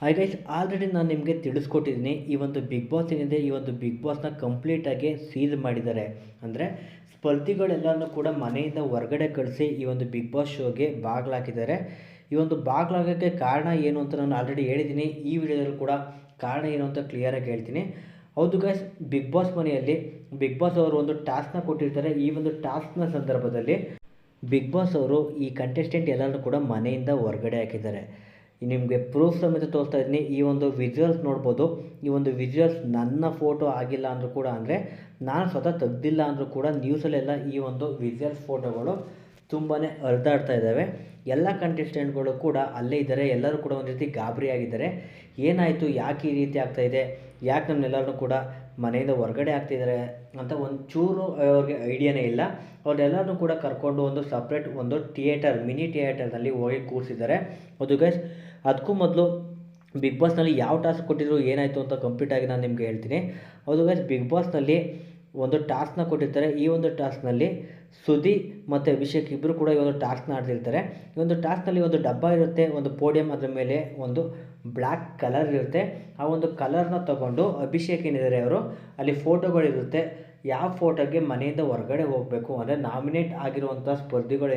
Hi guys already ನಾನು ನಿಮಗೆ ತಿಳಿಸ್ಕೊಟ್ಟಿದ್ದೀನಿ ಈ ಒಂದು ಬಿಗ್ ಬಾಸ್ ಏನಿದೆ, ಈ ಒಂದು ಬಿಗ್ ಬಾಸ್ನ ಕಂಪ್ಲೀಟಾಗಿ ಸೀಲ್ ಮಾಡಿದ್ದಾರೆ. ಅಂದರೆ ಸ್ಪರ್ಧಿಗಳೆಲ್ಲನೂ ಕೂಡ ಮನೆಯಿಂದ ಹೊರಗಡೆ ಕಳಿಸಿ ಈ ಒಂದು ಬಿಗ್ ಬಾಸ್ ಶೋಗೆ ಬಾಗಿಲಾಕಿದ್ದಾರೆ. ಈ ಒಂದು ಬಾಗಿಲಾಗೋಕ್ಕೆ ಕಾರಣ ಏನು ಅಂತ ನಾನು ಆಲ್ರೆಡಿ ಹೇಳಿದ್ದೀನಿ ಈ ವಿಡಿಯೋದಲ್ಲಿ ಕೂಡ ಕಾರಣ ಏನು ಅಂತ ಕ್ಲಿಯರಾಗಿ ಹೇಳ್ತೀನಿ. ಹೌದು ಗೈಸ್ ಬಿಗ್ ಬಾಸ್ ಮನೆಯಲ್ಲಿ ಬಿಗ್ ಬಾಸ್ ಅವರು ಒಂದು ಟಾಸ್ಕ್ನ ಕೊಟ್ಟಿರ್ತಾರೆ. ಈ ಒಂದು ಟಾಸ್ಕ್ನ ಸಂದರ್ಭದಲ್ಲಿ ಬಿಗ್ ಬಾಸ್ ಅವರು ಈ ಕಂಟೆಸ್ಟೆಂಟ್ ಎಲ್ಲರನ್ನೂ ಕೂಡ ಮನೆಯಿಂದ ಹೊರಗಡೆ ಹಾಕಿದ್ದಾರೆ. ನಿಮಗೆ ಪ್ರೂಫ್ ಸಮೇತ ತೋರಿಸ್ತಾ ಇದ್ದೀನಿ. ಈ ಒಂದು ವಿಜುವಲ್ಸ್ ನೋಡ್ಬೋದು. ಈ ಒಂದು ವಿಜುವಲ್ಸ್ ನನ್ನ ಫೋಟೋ ಆಗಿಲ್ಲ ಅಂದರೂ ಕೂಡ ಅಂದರೆ ನಾನು ಸ್ವತಃ ತೆಗ್ದಿಲ್ಲ ಅಂದರೂ ಕೂಡ ನ್ಯೂಸಲ್ಲೆಲ್ಲ ಈ ಒಂದು ವಿಜುವಲ್ಸ್ ಫೋಟೋಗಳು ತುಂಬಾ ಹರಿದಾಡ್ತಾ ಇದ್ದಾವೆ. ಎಲ್ಲ ಕಂಟೆಸ್ಟೆಂಟ್ಗಳು ಕೂಡ ಅಲ್ಲೇ ಇದ್ದಾರೆ. ಎಲ್ಲರೂ ಕೂಡ ಒಂದು ರೀತಿ ಗಾಬರಿಯಾಗಿದ್ದಾರೆ ಏನಾಯಿತು? ಯಾಕೆ ಈ ರೀತಿ ಆಗ್ತಾಯಿದೆ ಯಾಕೆ ನಮ್ಮನ್ನೆಲ್ಲರನ್ನೂ ಕೂಡ ಮನೆಯಿಂದ ಹೊರಗಡೆ ಆಗ್ತಿದ್ದಾರೆ ಅಂತ ಒಂಚೂರು ಅವ್ರಿಗೆ ಐಡಿಯಾನೇ ಇಲ್ಲ. ಅವ್ರನ್ನೆಲ್ಲರನ್ನೂ ಕೂಡ ಕರ್ಕೊಂಡು ಒಂದು ಸಪ್ರೇಟ್ ಒಂದು ಥಿಯೇಟರ್ ಮಿನಿ ಥಿಯೇಟರ್ನಲ್ಲಿ ಹೋಗಿ ಕೂರಿಸಿದ್ದಾರೆ. ಅದು ಗೈಸ್ ಅದಕ್ಕೂ ಮೊದಲು ಬಿಗ್ ಬಾಸ್ನಲ್ಲಿ ಯಾವ ಟಾಸ್ಕ್ ಕೊಟ್ಟಿದ್ರು ಏನಾಯಿತು ಅಂತ ಕಂಪ್ಲೀಟಾಗಿ ನಾನು ನಿಮಗೆ ಹೇಳ್ತೀನಿ. ಅದು ಗೈಸ್ ಬಿಗ್ ಬಾಸ್ನಲ್ಲಿ ಒಂದು ಟಾಸ್ಕ್ನ ಕೊಟ್ಟಿರ್ತಾರೆ. ಈ ಒಂದು ಟಾಸ್ಕ್ನಲ್ಲಿ ಸುದಿ ಮತ್ತು ಅಭಿಷೇಕ್ ಇಬ್ಬರು ಕೂಡ ಈ ಒಂದು ಟಾಸ್ಕ್ನ ಆಡ್ತಿರ್ತಾರೆ. ಈ ಒಂದು ಟಾಸ್ಕ್ನಲ್ಲಿ ಒಂದು ಡಬ್ಬ ಇರುತ್ತೆ, ಒಂದು ಪೋಡಿಯಂ ಅದರ ಮೇಲೆ ಒಂದು ಬ್ಲ್ಯಾಕ್ ಕಲರ್ ಇರುತ್ತೆ. ಆ ಒಂದು ಕಲರ್ನ ತಗೊಂಡು ಅಭಿಷೇಕ್ ಏನಿದ್ದಾರೆ ಅವರು, ಅಲ್ಲಿ ಫೋಟೋಗಳಿರುತ್ತೆ ಯಾವ ಫೋಟೋಗೆ ಮನೆಯಿಂದ ಹೊರಗಡೆ ಹೋಗಬೇಕು ಅಂದರೆ ನಾಮಿನೇಟ್ ಆಗಿರುವಂಥ ಸ್ಪರ್ಧಿಗಳು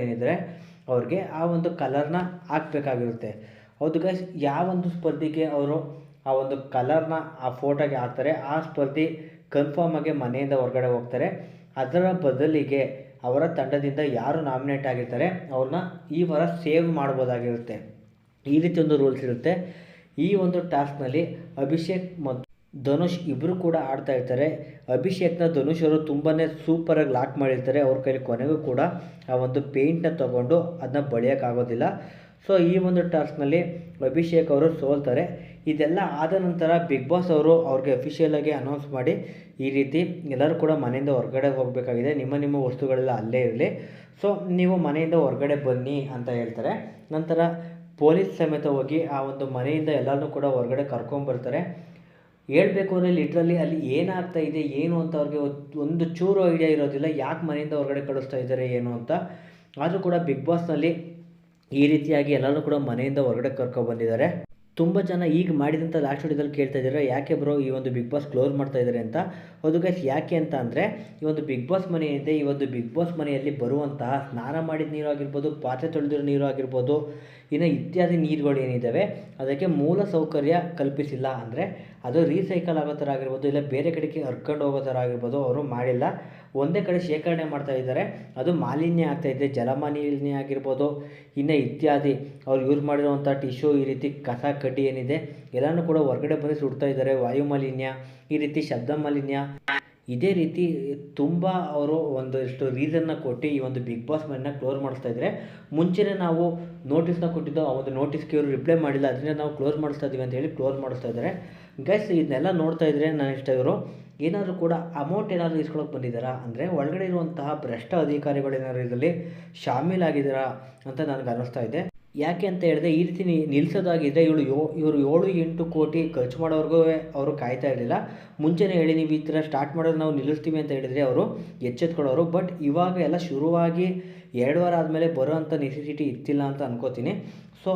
ಅವ್ರಿಗೆ ಆ ಒಂದು ಕಲರ್ನ ಹಾಕಬೇಕಾಗಿರುತ್ತೆ. ಹೌದು ಗೈಸ್ ಯಾವೊಂದು ಸ್ಪರ್ಧಿಗೆ ಅವರು ಆ ಒಂದು ಕಲರ್ನ ಆ ಫೋಟೋಗೆ ಹಾಕ್ತಾರೆ, ಆ ಸ್ಪರ್ಧಿ ಕನ್ಫರ್ಮ್ ಆಗಿ ಮನೆಯಿಂದ ಹೊರಗಡೆ ಹೋಗ್ತಾರೆ. ಅದರ ಬದಲಿಗೆ ಅವರ ತಂಡದಿಂದ ಯಾರು ನಾಮಿನೇಟ್ ಆಗಿರ್ತಾರೆ, ಅವ್ರನ್ನ ಈ ವಾರ ಸೇವ್ ಮಾಡ್ಬೋದಾಗಿರುತ್ತೆ. ಈ ರೀತಿ ಒಂದು ರೂಲ್ಸ್ ಇರುತ್ತೆ. ಈ ಒಂದು ಟಾಸ್ಕ್ನಲ್ಲಿ ಅಭಿಷೇಕ್ ಮತ್ತು ಧನುಷ್ ಇಬ್ಬರು ಕೂಡ ಆಡ್ತಾ ಇರ್ತಾರೆ. ಅಭಿಷೇಕ್ನ ಧನುಷ್ ಅವರು ತುಂಬಾ ಸೂಪರಾಗಿ ಲಾಕ್ ಮಾಡಿರ್ತಾರೆ. ಅವ್ರ ಕೈಲಿ ಕೊನೆಗೂ ಕೂಡ ಆ ಒಂದು ಪೇಂಟ್ನ ತೊಗೊಂಡು ಅದನ್ನ ಬಳಿಯೋಕ್ಕಾಗೋದಿಲ್ಲ. ಸೊ ಈ ಒಂದು ಟಾಸ್ಕ್ನಲ್ಲಿ ಅಭಿಷೇಕ್ ಅವರು ಸೋಲ್ತಾರೆ. ಇದೆಲ್ಲ ಆದ ನಂತರ ಬಿಗ್ ಬಾಸ್ ಅವರು ಅವ್ರಿಗೆ ಅಫಿಷಿಯಲಾಗಿ ಅನೌನ್ಸ್ ಮಾಡಿ ಈ ರೀತಿ ಎಲ್ಲರೂ ಕೂಡ ಮನೆಯಿಂದ ಹೊರಗಡೆ ಹೋಗಬೇಕಾಗಿದೆ. ನಿಮ್ಮ ನಿಮ್ಮ ವಸ್ತುಗಳೆಲ್ಲ ಅಲ್ಲೇ ಇರಲಿ. ಸೊ ನೀವು ಮನೆಯಿಂದ ಹೊರಗಡೆ ಬನ್ನಿ ಅಂತ ಹೇಳ್ತಾರೆ. ನಂತರ ಪೊಲೀಸ್ ಸಮೇತ ಹೋಗಿ ಆ ಒಂದು ಮನೆಯಿಂದ ಎಲ್ಲರನ್ನೂ ಕೂಡ ಹೊರಗಡೆ ಕರ್ಕೊಂಡ್ಬರ್ತಾರೆ ಹೇಳ್ಬೇಕು ಅಂದರೆ ಲಿಟ್ರಲಿ ಅಲ್ಲಿ ಏನಾಗ್ತಾ ಇದೆ, ಏನು ಅಂತ ಅವ್ರಿಗೆ ಒಂದು ಚೂರು ಐಡಿಯಾ ಇರೋದಿಲ್ಲ. ಯಾಕೆ ಮನೆಯಿಂದ ಹೊರಗಡೆ ಕಳಿಸ್ತಾ ಇದ್ದಾರೆ, ಏನು ಅಂತ. ಆದರೂ ಕೂಡ ಬಿಗ್ ಬಾಸ್ನಲ್ಲಿ ಈ ರೀತಿಯಾಗಿ ಎಲ್ಲರೂ ಕೂಡ ಮನೆಯಿಂದ ಹೊರಗಡೆ ಕರ್ಕೊಬಂದಿದ್ದಾರೆ ತುಂಬ ಜನ ಈಗ ಮಾಡಿದಂಥ ಲಾಸ್ಟ್ ವಿಡಿಯೋದಲ್ಲಿ ಕೇಳ್ತಾ ಇದ್ದಾರೆ, ಯಾಕೆ ಬ್ರೋ ಈ ಒಂದು ಬಿಗ್ ಬಾಸ್ ಕ್ಲೋಸ್ ಮಾಡ್ತಾ ಇದ್ದಾರೆ ಅಂತ? ಅದು ಗೈಸ್ ಯಾಕೆ ಅಂತ ಅಂದರೆ, ಈ ಒಂದು ಬಿಗ್ ಬಾಸ್ ಮನೆ ಈ ಒಂದು ಬಿಗ್ ಬಾಸ್ ಮನೆಯಲ್ಲಿ ಬರುವಂತಹ ಸ್ನಾನ ಮಾಡಿದ ನೀರು ಆಗಿರ್ಬೋದು, ಪಾತ್ರೆ ತೊಳೆದಿರೋ ನೀರು ಆಗಿರ್ಬೋದು, ಇನ್ನು ಇತ್ಯಾದಿ ನೀರುಗಳು ಏನಿದ್ದಾವೆ, ಅದಕ್ಕೆ ಮೂಲ ಸೌಕರ್ಯ ಕಲ್ಪಿಸಿಲ್ಲ ಅಂದರೆ ಅದು ರೀಸೈಕಲ್ ಆಗೋ ಥರ ಆಗಿರ್ಬೋದು, ಇಲ್ಲ ಬೇರೆ ಕಡೆಗೆ ಹರ್ಕೊಂಡು ಹೋಗೋ ಥರ ಆಗಿರ್ಬೋದು, ಅವರು ಮಾಡಿಲ್ಲ. ಒಂದೇ ಕಡೆ ಶೇಖರಣೆ ಮಾಡ್ತಾ ಇದ್ದಾರೆ. ಅದು ಮಾಲಿನ್ಯ ಆಗ್ತಾಯಿದೆ ಜಲಮಾಲಿನ್ಯ ಆಗಿರ್ಬೋದು, ಇನ್ನು ಇತ್ಯಾದಿ. ಅವ್ರು ಯೂಸ್ ಮಾಡಿರುವಂಥ ಟಿಶ್ಯೂ ಈ ರೀತಿ ಕಸ, ಕಡ್ಡಿ ಏನಿದೆ, ಎಲ್ಲನೂ ಕೂಡ ಹೊರಗಡೆ ಬಂದು ಸುಡ್ತಾ ಇದ್ದಾರೆ. ವಾಯು ಮಾಲಿನ್ಯ, ಈ ರೀತಿ ಶಬ್ದ ಮಾಲಿನ್ಯ. ಇದೇ ರೀತಿ ತುಂಬ ಅವರು ಒಂದಷ್ಟು ರೀಸನ್ನ ಕೊಟ್ಟು ಈ ಒಂದು ಬಿಗ್ ಬಾಸ್ ಮನೆನ ಕ್ಲೋಸ್ ಮಾಡಿಸ್ತಾ ಇದ್ದಾರೆ ಮುಂಚೆನೇ ನಾವು ನೋಟಿಸ್ನ ಕೊಟ್ಟಿದ್ದು, ಆ ಒಂದು ನೋಟಿಸ್ಗೆ ಇವರು ರಿಪ್ಲೈ ಮಾಡಿಲ್ಲ, ಅದನ್ನೇ ನಾವು ಕ್ಲೋಸ್ ಮಾಡಿಸ್ತಾ ಇದ್ದೀವಿ ಅಂತ ಹೇಳಿ ಕ್ಲೋಸ್ ಮಾಡಿಸ್ತಾ ಇದ್ದಾರೆ ಗೈಸ್ ಇದನ್ನೆಲ್ಲ ನೋಡ್ತಾ ಇದ್ದರೆ ನನ್ನ ಇಷ್ಟ ಇವರು, ಏನಾದರೂ ಕೂಡ ಅಮೌಂಟ್ ಏನಾದರೂ ಇಸ್ಕೊಳಕ್ಕೆ ಬಂದಿದ್ದಾರಾ ಅಂದರೆ, ಒಳಗಡೆ ಇರುವಂತಹ ಭ್ರಷ್ಟ ಅಧಿಕಾರಿಗಳು ಏನಾದರೂ ಇದರಲ್ಲಿ ಶಾಮೀಲಾಗಿದ್ದಾರಾ ಅಂತ ನನಗೆ ಅನ್ನಿಸ್ತಾ ಇದೆ. ಯಾಕೆ ಅಂತ ಹೇಳಿದ್ರೆ ಈ ರೀತಿ ನಿಲ್ಲಿಸೋದಾಗಿದ್ದರೆ ಇವಳು ಯೋ ಇವರು ಏಳು ಎಂಟು ಕೋಟಿ ಖರ್ಚು ಮಾಡೋವರೆಗೂ ಅವರು ಕಾಯ್ತಾ ಇರಲಿಲ್ಲ. ಮುಂಚೆನೇ ಹೇಳಿ ನೀವು ಈ ಥರ ಸ್ಟಾರ್ಟ್ ಮಾಡೋದು ನಾವು ನಿಲ್ಲಿಸ್ತೀವಿ ಅಂತ ಹೇಳಿದರೆ ಅವರು ಎಚ್ಚೆತ್ಕೊಳ್ಳೋರು. ಬಟ್ ಇವಾಗ ಎಲ್ಲ ಶುರುವಾಗಿ ಎರಡು ವಾರ ಆದಮೇಲೆ ಬರೋವಂಥ ನೆಸೆಸಿಟಿ ಇರ್ತಿಲ್ಲ ಅಂತ ಅನ್ಕೋತೀನಿ. ಸೊ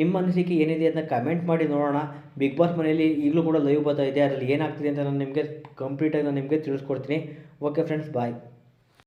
ನಿಮ್ಮ ಅನಿಸಿಕೆ ಏನಿದೆ ಅದನ್ನ ಕಮೆಂಟ್ ಮಾಡಿ ನೋಡೋಣ. ಬಿಗ್ ಬಾಸ್ ಮನೆಯಲ್ಲಿ ಈಗಲೂ ಕೂಡ ಲೈವ್ ಬರ್ತಾ ಇದೆ. ಅದರಲ್ಲಿ ಏನಾಗ್ತಿದೆ ಅಂತ ನಾನು ನಿಮಗೆ ಕಂಪ್ಲೀಟಾಗಿ ನಾನು ನಿಮಗೆ ತಿಳಿಸ್ಕೊಡ್ತೀನಿ. Okay friends bye